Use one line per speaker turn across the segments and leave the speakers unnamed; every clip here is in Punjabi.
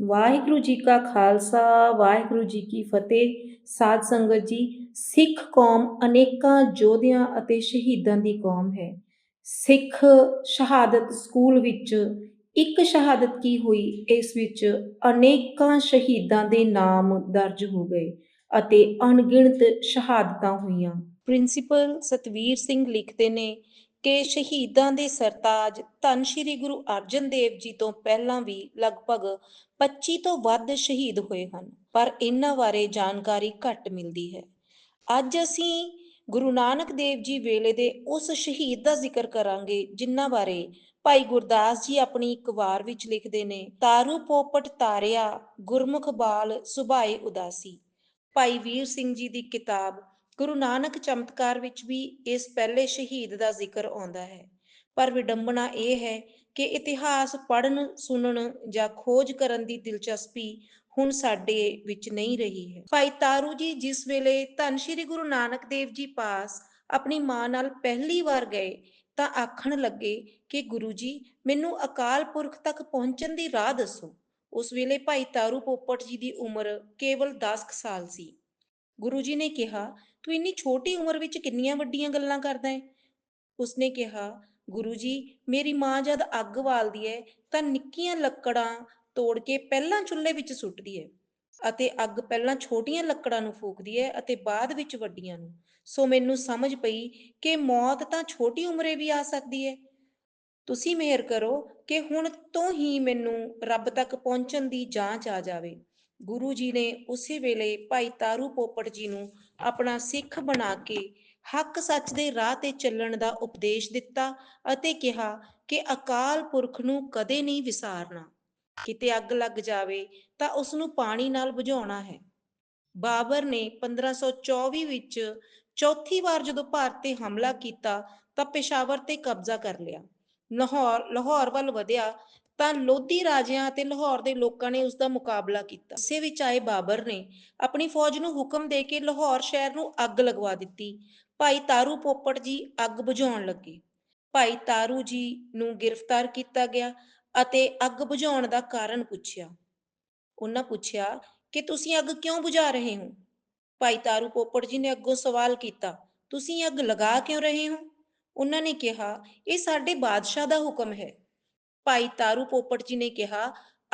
ਵਾਹਿਗੁਰੂ ਜੀ ਕਾ ਖਾਲਸਾ, ਵਾਹਿਗੁਰੂ ਜੀ ਕੀ ਫਤਿਹ। ਸਾਧ ਸੰਗਤ ਜੀ, ਸਿੱਖ ਕੌਮ ਅਨੇਕਾਂ ਯੋਧਿਆਂ ਅਤੇ ਸ਼ਹੀਦਾਂ ਦੀ ਕੌਮ ਹੈ। ਸਿੱਖ ਸ਼ਹਾਦਤ ਸਕੂਲ ਵਿੱਚ ਇੱਕ ਸ਼ਹਾਦਤ ਕੀ ਹੋਈ, ਇਸ ਵਿੱਚ ਅਨੇਕਾਂ ਸ਼ਹੀਦਾਂ ਦੇ ਨਾਮ ਦਰਜ ਹੋ ਗਏ ਅਤੇ ਅਣਗਿਣਤ ਸ਼ਹਾਦਤਾਂ ਹੋਈਆਂ। ਪ੍ਰਿੰਸੀਪਲ ਸਤਵੀਰ ਸਿੰਘ ਲਿਖਦੇ ਨੇ ਕਿ ਸ਼ਹੀਦਾਂ ਦੇ ਸਰਤਾਜ ਧੰਨ ਸ਼੍ਰੀ ਗੁਰੂ ਅਰਜਨ ਦੇਵ ਜੀ ਤੋਂ ਪਹਿਲਾਂ ਵੀ ਲਗਭਗ 25 ਤੋਂ ਵੱਧ ਸ਼ਹੀਦ ਹੋਏ ਹਨ, ਪਰ ਇਹਨਾਂ ਬਾਰੇ ਜਾਣਕਾਰੀ ਘੱਟ ਮਿਲਦੀ ਹੈ। ਅੱਜ ਅਸੀਂ ਗੁਰੂ ਨਾਨਕ ਦੇਵ ਜੀ ਵੇਲੇ ਦੇ ਉਸ ਸ਼ਹੀਦ ਦਾ ਜ਼ਿਕਰ ਕਰਾਂਗੇ, ਜਿਨ੍ਹਾਂ ਬਾਰੇ ਭਾਈ ਗੁਰਦਾਸ ਜੀ ਆਪਣੀ ਇੱਕ ਵਾਰ ਵਿੱਚ ਲਿਖਦੇ ਨੇ, ਤਾਰੂ ਪੋਪਟ ਤਾਰਿਆ, ਗੁਰਮੁਖ ਬਾਲ ਸੁਭਾਏ ਉਦਾਸੀ। ਭਾਈ ਵੀਰ ਸਿੰਘ ਜੀ ਦੀ ਕਿਤਾਬ ਗੁਰੂ ਨਾਨਕ ਚਮਤਕਾਰ ਵਿੱਚ ਵੀ ਇਸ ਪਹਿਲੇ ਸ਼ਹੀਦ ਦਾ ਜ਼ਿਕਰ ਆਉਂਦਾ ਹੈ। ਪਰ ਵਿਡੰਬਨਾ ਇਹ ਹੈ ਕਿ ਇਤਿਹਾਸ ਪੜ੍ਹਨ, ਸੁਣਨ ਜਾਂ ਖੋਜ ਕਰਨ ਦੀ ਦਿਲਚਸਪੀ ਹੁਣ ਸਾਡੇ ਵਿੱਚ ਨਹੀਂ ਰਹੀ ਹੈ। ਭਾਈ ਤਾਰੂ ਜੀ ਜਿਸ ਵੇਲੇ ਧੰਨ ਸ਼੍ਰੀ ਗੁਰੂ ਨਾਨਕ ਦੇਵ ਜੀ ਪਾਸ ਆਪਣੀ ਮਾਂ ਨਾਲ ਪਹਿਲੀ ਵਾਰ ਗਏ ਤਾਂ ਆਖਣ ਲੱਗੇ ਕਿ ਗੁਰੂ ਜੀ, ਮੈਨੂੰ ਅਕਾਲ ਪੁਰਖ ਤੱਕ ਪਹੁੰਚਣ ਦੀ ਰਾਹ ਦੱਸੋ। ਉਸ ਵੇਲੇ ਭਾਈ ਤਾਰੂ ਪੋਪਟ ਜੀ ਦੀ ਉਮਰ ਕੇਵਲ 10 ਸਾਲ ਸੀ। ਗੁਰੂ ਜੀ ਨੇ ਕਿਹਾ ਤੂੰ ਇੰਨੀ ਛੋਟੀ ਉਮਰ ਵਿੱਚ ਕਿੰਨੀਆਂ ਵੱਡੀਆਂ ਗੱਲਾਂ ਕਰਦਾ ਹੈ ਉਸਨੇ ਕਿਹਾ, ਗੁਰੂ ਜੀ, ਮੇਰੀ ਮਾਂ ਜਦ ਅੱਗ ਬਾਲਦੀ ਹੈ ਤਾਂ ਨਿੱਕੀਆਂ ਲੱਕੜਾਂ ਤੋੜ ਕੇ ਪਹਿਲਾਂ ਚੁੱਲ੍ਹੇ ਵਿੱਚ ਸੁੱਟਦੀ ਹੈ ਅਤੇ ਅੱਗ ਪਹਿਲਾਂ ਛੋਟੀਆਂ ਲੱਕੜਾਂ ਨੂੰ ਫੂਕਦੀ ਹੈ ਅਤੇ ਬਾਅਦ ਵਿੱਚ ਵੱਡੀਆਂ ਨੂੰ। ਸੋ ਮੈਨੂੰ ਸਮਝ ਪਈ ਕਿ ਮੌਤ ਤਾਂ ਛੋਟੀ ਉਮਰੇ ਵੀ ਆ ਸਕਦੀ ਹੈ ਤੁਸੀਂ ਮਿਹਰ ਕਰੋ ਕਿ ਹੁਣ ਤੋਂ ਹੀ ਮੈਨੂੰ ਰੱਬ ਤੱਕ ਪਹੁੰਚਣ ਦੀ ਜਾਂਚ ਆ ਜਾਵੇ। ਗੁਰੂ ਜੀ ਨੇ ਉਸੇ ਵੇਲੇ ਭਾਈ ਤਾਰੂ ਪੋਪਟ ਜੀ ਨੂੰ ਆਪਣਾ ਸਿੱਖ ਬਣਾ ਕੇ ਹੱਕ ਸੱਚ ਦੇ ਰਾਹ ਤੇ ਚੱਲਣ ਦਾ ਉਪਦੇਸ਼ ਦਿੱਤਾ ਅਤੇ ਕਿਹਾ ਕਿ ਅਕਾਲ ਪੁਰਖ ਨੂੰ ਕਦੇ ਨਹੀਂ ਵਿਸਾਰਨਾ। ਕਿਤੇ ਅੱਗ ਲੱਗ ਜਾਵੇ ਤਾਂ ਉਸ ਨੂੰ ਪਾਣੀ ਨਾਲ ਬੁਝਾਉਣਾ ਹੈ। ਬਾਬਰ ਨੇ 1524 ਵਿੱਚ ਚੌਥੀ ਵਾਰ ਜਦੋਂ ਭਾਰਤ ਤੇ ਹਮਲਾ ਕੀਤਾ ਤਾਂ ਪੇਸ਼ਾਵਰ ਤੇ ਕਬਜ਼ਾ ਕਰ ਲਿਆ। ਲਾਹੌਰ ਲਾਹੌਰ ਵੱਲ ਵਧਿਆ ਤਾਂ ਲੋਧੀ ਰਾਜਿਆਂ ਅਤੇ ਲਾਹੌਰ ਦੇ ਲੋਕਾਂ ਨੇ ਉਸ ਦਾ ਮੁਕਾਬਲਾ ਕੀਤਾ। ਇਸੇ ਵਿੱਚ ਆਏ ਬਾਬਰ ਨੇ ਆਪਣੀ ਫੌਜ ਨੂੰ ਹੁਕਮ ਦੇ ਕੇ ਲਾਹੌਰ ਸ਼ਹਿਰ ਨੂੰ ਅੱਗ ਲਗਵਾ ਦਿੱਤੀ। ਭਾਈ ਤਾਰੂ ਪੋਪੜ ਜੀ ਅੱਗ ਬੁਝਾਉਣ ਲੱਗੇ। ਭਾਈ ਤਾਰੂ ਜੀ ਨੂੰ ਗ੍ਰਿਫਤਾਰ ਕੀਤਾ ਗਿਆ ਅਤੇ ਅੱਗ ਬੁਝਾਉਣ ਦਾ ਕਾਰਨ ਪੁੱਛਿਆ। ਉਹਨਾਂ ਪੁੱਛਿਆ ਕਿ ਤੁਸੀਂ ਅੱਗ ਕਿਉਂ ਬੁਝਾ ਰਹੇ ਹੋ? ਭਾਈ ਤਾਰੂ ਪੋਪੜ ਜੀ ਨੇ ਅੱਗੋਂ ਸਵਾਲ ਕੀਤਾ, ਤੁਸੀਂ ਅੱਗ ਲਗਾ ਕਿਉਂ ਰਹੇ ਹੋ? ਉਹਨਾਂ ਨੇ ਕਿਹਾ, ਇਹ ਸਾਡੇ ਬਾਦਸ਼ਾਹ ਦਾ ਹੁਕਮ ਹੈ। ਭਾਈ ਤਾਰੂ ਪੋਪਟ ਜੀ ਨੇ ਕਿਹਾ,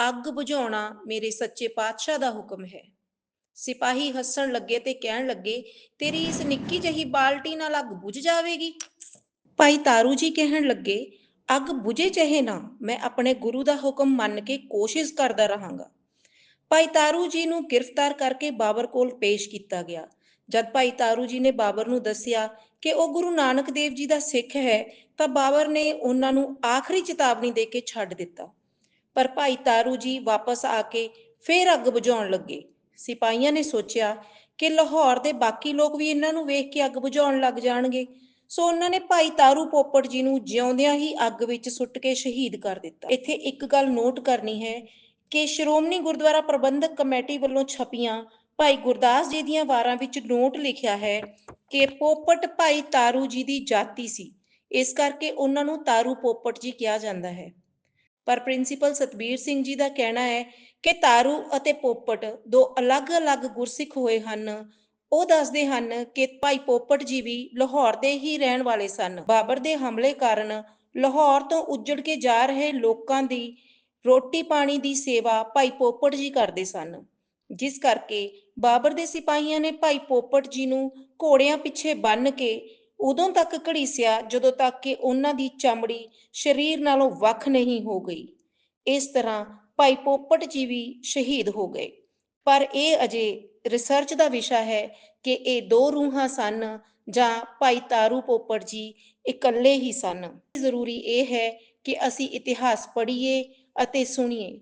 ਅੱਗ ਬੁਝਾਉਣਾ ਮੇਰੇ ਸੱਚੇ ਪਾਤਸ਼ਾਹ ਦਾ ਹੁਕਮ ਹੈ। ਸਿਪਾਹੀ ਹੱਸਣ ਲੱਗੇ ਤੇ ਕਹਿਣ ਲੱਗੇ, ਤੇਰੀ ਇਸ ਨਿੱਕੀ ਜਹੀ ਬਾਲਟੀ ਨਾਲ ਅੱਗ ਬੁਝ ਜਾਵੇਗੀ। ਭਾਈ ਤਾਰੂ ਜੀ ਕਹਿਣ ਲੱਗੇ, ਅੱਗ ਬੁਝੇ ਚਾਹੇ ਨਾ, ਮੈਂ ਆਪਣੇ ਗੁਰੂ ਦਾ ਹੁਕਮ ਮੰਨ ਕੇ ਕੋਸ਼ਿਸ਼ ਕਰਦਾ ਰਹਾਂਗਾ। ਭਾਈ ਤਾਰੂ ਜੀ ਨੂੰ ਗ੍ਰਿਫਤਾਰ ਕਰਕੇ ਬਾਬਰ ਕੋਲ ਪੇਸ਼ ਕੀਤਾ ਗਿਆ। ਜਦ ਭਾਈ ਤਾਰੂ ਜੀ ਨੇ ਬਾਬਰ ਨੂੰ ਦੱਸਿਆ ਕਿ ਉਹ ਗੁਰੂ ਨਾਨਕ ਦੇਵ ਜੀ ਦਾ ਸਿੱਖ ਹੈ, ਤਾਂ ਬਾਬਰ ਨੇ ਉਹਨਾਂ ਨੂੰ ਆਖਰੀ ਚੇਤਾਵਨੀ ਦੇ ਕੇ ਛੱਡ ਦਿੱਤਾ। ਪਰ ਭਾਈ ਤਾਰੂ ਜੀ ਵਾਪਸ ਆ ਕੇ ਫੇਰ ਅੱਗ ਬੁਝਾਉਣ ਲੱਗੇ। ਸਿਪਾਹੀਆਂ ਨੇ ਸੋਚਿਆ ਕਿ ਲਾਹੌਰ ਦੇ ਬਾਕੀ ਲੋਕ ਵੀ ਇਹਨਾਂ ਨੂੰ ਵੇਖ ਕੇ ਅੱਗ ਬੁਝਾਉਣ ਲੱਗ ਜਾਣਗੇ। ਸੋ ਉਹਨਾਂ ਨੇ ਭਾਈ ਤਾਰੂ ਪੋਪੜ ਜੀ ਨੂੰ ਜਿਉਂਦਿਆਂ ਹੀ ਅੱਗ ਵਿੱਚ ਸੁੱਟ ਕੇ ਸ਼ਹੀਦ ਕਰ ਦਿੱਤਾ। ਇੱਥੇ ਇੱਕ ਗੱਲ ਨੋਟ ਕਰਨੀ ਹੈ ਕਿ ਸ਼੍ਰੋਮਣੀ ਗੁਰਦੁਆਰਾ ਪ੍ਰਬੰਧਕ ਕਮੇਟੀ ਵੱਲੋਂ ਛਪੀਆਂ ਭਾਈ ਗੁਰਦਾਸ ਜੀ ਦੀਆਂ ਵਾਰਾਂ ਵਿੱਚ ਨੋਟ ਲਿਖਿਆ ਹੈ ਕਿ ਪੋਪਟ ਭਾਈ ਤਾਰੂ ਜੀ ਦੀ ਜਾਤੀ ਸੀ। ਇਸ ਕਰਕੇ ਉਹਨਾਂ ਨੂੰ ਤਾਰੂ ਪੋਪਟ ਜੀ ਕਿਹਾ ਜਾਂਦਾ ਹੈ। ਪਰ ਪ੍ਰਿੰਸੀਪਲ ਸਤਬੀਰ ਸਿੰਘ ਜੀ ਦਾ ਕਹਿਣਾ ਹੈ ਕਿ ਤਾਰੂ ਅਤੇ ਪੋਪਟ ਦੋ ਅਲੱਗ-ਅਲੱਗ ਗੁਰਸਿੱਖ ਹੋਏ ਹਨ। ਉਹ ਦੱਸਦੇ ਹਨ ਕਿ ਭਾਈ ਪੋਪਟ ਜੀ ਵੀ ਲਾਹੌਰ ਦੇ ਹੀ ਰਹਿਣ ਵਾਲੇ ਸਨ। ਬਾਬਰ ਦੇ ਹਮਲੇ ਕਾਰਨ ਲਾਹੌਰ ਤੋਂ ਉੱਜੜ ਕੇ ਜਾ ਰਹੇ ਲੋਕਾਂ ਦੀ ਰੋਟੀ ਪਾਣੀ ਦੀ ਸੇਵਾ ਭਾਈ ਪੋਪਟ ਜੀ ਕਰਦੇ ਸਨ। ਜਿਸ ਕਰਕੇ ਬਾਬਰ ਦੇ ਸਿਪਾਹੀਆਂ ਨੇ ਭਾਈ ਪੋਪਟ ਜੀ ਨੂੰ ਘੋੜਿਆਂ ਪਿੱਛੇ ਬੰਨ ਕੇ ਉਦੋਂ ਤੱਕ ਘੜੀਸਿਆ ਜਦੋਂ ਤੱਕ ਕਿ ਉਹਨਾਂ ਦੀ ਚਮੜੀ ਸਰੀਰ ਨਾਲੋਂ ਵੱਖ ਨਹੀਂ ਹੋ ਗਈ। ਇਸ ਤਰ੍ਹਾਂ ਭਾਈ ਪੋਪਟ ਜੀ ਵੀ ਸ਼ਹੀਦ ਹੋ ਗਏ। ਪਰ ਇਹ ਅਜੇ ਰਿਸਰਚ ਦਾ ਵਿਸ਼ਾ ਹੈ ਕਿ ਇਹ ਦੋ ਰੂਹਾਂ ਸਨ ਜਾਂ ਭਾਈ ਤਾਰੂ ਪੋਪਟ ਜੀ ਇਕੱਲੇ ਹੀ ਸਨ। ਜ਼ਰੂਰੀ ਇਹ ਹੈ ਕਿ ਅਸੀਂ ਇਤਿਹਾਸ ਪੜ੍ਹੀਏ ਅਤੇ ਸੁਣੀਏ।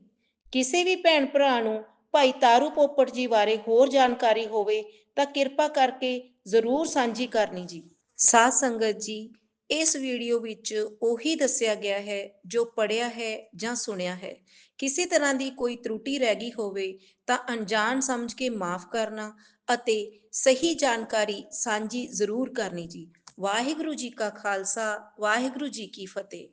ਕਿਸੇ ਵੀ ਭੈਣ ਭਰਾ ਨੂੰ ਭਾਈ ਤਾਰੂ ਪੋਪਟ ਜੀ ਬਾਰੇ ਹੋਰ ਜਾਣਕਾਰੀ ਹੋਵੇ ਤਾਂ ਕਿਰਪਾ ਕਰਕੇ ਜ਼ਰੂਰ ਸਾਂਝੀ ਕਰਨੀ ਜੀ। ਸਾਧ ਸੰਗਤ ਜੀ, ਇਸ ਵੀਡੀਓ ਵਿੱਚ ਉਹੀ ਦੱਸਿਆ ਗਿਆ ਹੈ ਜੋ ਪੜਿਆ ਹੈ ਜਾਂ ਸੁਣਿਆ ਹੈ। ਕਿਸੇ ਤਰ੍ਹਾਂ ਦੀ ਕੋਈ ਤਰੁਟੀ ਰਹਿ ਗਈ ਹੋਵੇ ਤਾਂ ਅਣਜਾਣ ਸਮਝ ਕੇ ਮਾਫ ਕਰਨਾ ਅਤੇ ਸਹੀ ਜਾਣਕਾਰੀ ਸਾਂਝੀ ਜ਼ਰੂਰ ਕਰਨੀ ਜੀ। ਵਾਹਿਗੁਰੂ ਜੀ ਕਾ ਖਾਲਸਾ, ਵਾਹਿਗੁਰੂ ਜੀ ਕੀ ਫਤਿਹ।